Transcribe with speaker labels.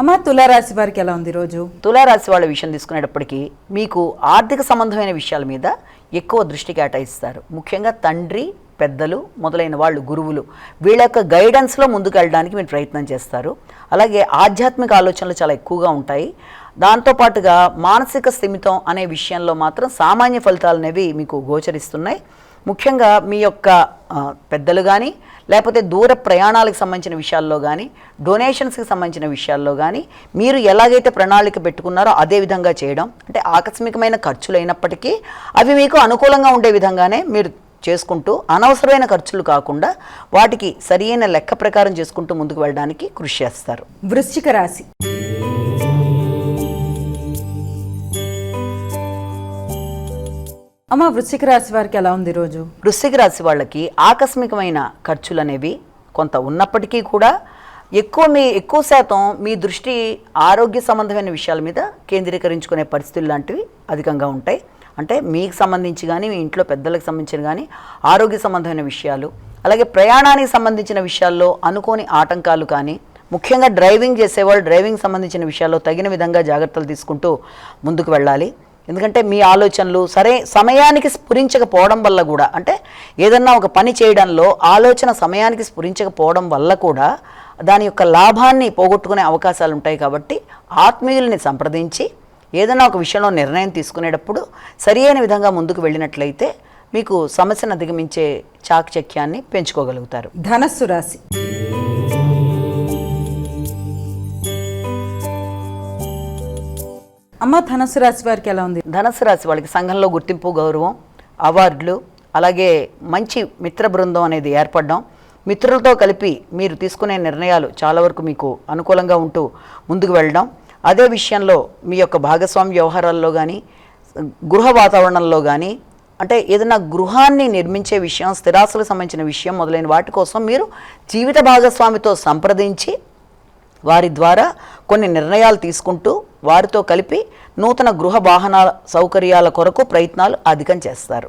Speaker 1: అమ్మ తులారాశి వారికి ఎలా ఉంది రోజు?
Speaker 2: తులారాశి వాళ్ళ విషయం తీసుకునేటప్పటికీ మీకు ఆర్థిక సంబంధమైన విషయాల మీద ఎక్కువ దృష్టి కేటాయిస్తారు. ముఖ్యంగా తండ్రి పెద్దలు మొదలైన వాళ్ళు గురువులు వీళ్ళ యొక్క గైడెన్స్లో ముందుకు వెళ్ళడానికి మీరు ప్రయత్నం చేస్తారు. అలాగే ఆధ్యాత్మిక ఆలోచనలు చాలా ఎక్కువగా ఉంటాయి. దాంతోపాటుగా మానసిక స్థిమితం అనే విషయంలో మాత్రం సామాన్య ఫలితాలు అనేవి మీకు గోచరిస్తున్నాయి. ముఖ్యంగా మీ యొక్క పెద్దలు కానీ లేకపోతే దూర ప్రయాణాలకు సంబంధించిన విషయాల్లో కానీ డొనేషన్స్కి సంబంధించిన విషయాల్లో కానీ మీరు ఎలాగైతే ప్రణాళిక పెట్టుకున్నారో అదే విధంగా చేయడం అంటే ఆకస్మికమైన ఖర్చులు అయినప్పటికీ అవి మీకు అనుకూలంగా ఉండే విధంగానే మీరు చేసుకుంటూ అనవసరమైన ఖర్చులు కాకుండా వాటికి సరియైన లెక్క ప్రకారం చేసుకుంటూ ముందుకు వెళ్ళడానికి కృషి చేస్తారు.
Speaker 1: వృశ్చిక రాశి. అమ్మ వృశ్చిక రాశి వారికి ఎలా ఉంది రోజు
Speaker 2: వృశ్చిక రాశి వాళ్ళకి ఆకస్మికమైన ఖర్చులు అనేవి కొంత ఉన్నప్పటికీ కూడా ఎక్కువ మీ ఎక్కువ శాతం మీ దృష్టి ఆరోగ్య సంబంధమైన విషయాల మీద కేంద్రీకరించుకునే పరిస్థితులు లాంటివి అధికంగా ఉంటాయి. అంటే మీకు సంబంధించి కానీ మీ ఇంట్లో పెద్దలకు సంబంధించిన కానీ ఆరోగ్య సంబంధమైన విషయాలు అలాగే ప్రయాణానికి సంబంధించిన విషయాల్లో అనుకోని ఆటంకాలు కానీ ముఖ్యంగా డ్రైవింగ్ చేసేవాళ్ళు డ్రైవింగ్ సంబంధించిన విషయాల్లో తగిన విధంగా జాగ్రత్తలు తీసుకుంటూ ముందుకు వెళ్ళాలి. ఎందుకంటే మీ ఆలోచనలు సరే సమయానికి స్ఫురించకపోవడం వల్ల కూడా అంటే ఏదన్నా ఒక పని చేయడంలో ఆలోచన సమయానికి స్ఫురించకపోవడం వల్ల కూడా దాని యొక్క లాభాన్ని పోగొట్టుకునే అవకాశాలు ఉంటాయి కాబట్టి ఆత్మీయుల్ని సంప్రదించి ఏదైనా ఒక విషయంలో నిర్ణయం తీసుకునేటప్పుడు సరి అయిన విధంగా ముందుకు వెళ్ళినట్లయితే మీకు సమస్యను అధిగమించే చాకచక్యాన్ని పెంచుకోగలుగుతారు.
Speaker 1: ధనస్సు రాశి. అమ్మ ధనసు రాశి వారికి ఎలా ఉంది?
Speaker 2: ధనసు రాశి వాళ్ళకి సంఘంలో గుర్తింపు గౌరవం అవార్డులు అలాగే మంచి మిత్ర బృందం అనేది ఏర్పడడం. మిత్రులతో కలిపి మీరు తీసుకునే నిర్ణయాలు చాలా వరకు మీకు అనుకూలంగా ఉంటూ ముందుకు వెళ్ళడం. అదే విషయంలో మీ యొక్క భాగస్వామి వ్యవహారాల్లో కానీ గృహ వాతావరణంలో కానీ అంటే ఏదైనా గృహాన్ని నిర్మించే విషయం స్థిరాస్తులకు సంబంధించిన విషయం మొదలైన వాటి కోసం మీరు జీవిత భాగస్వామితో సంప్రదించి వారి ద్వారా కొన్ని నిర్ణయాలు తీసుకుంటూ వారితో కలిపి నూతన గృహ వాహనాల సౌకర్యాల కొరకు ప్రయత్నాలు అధికం చేస్తారు.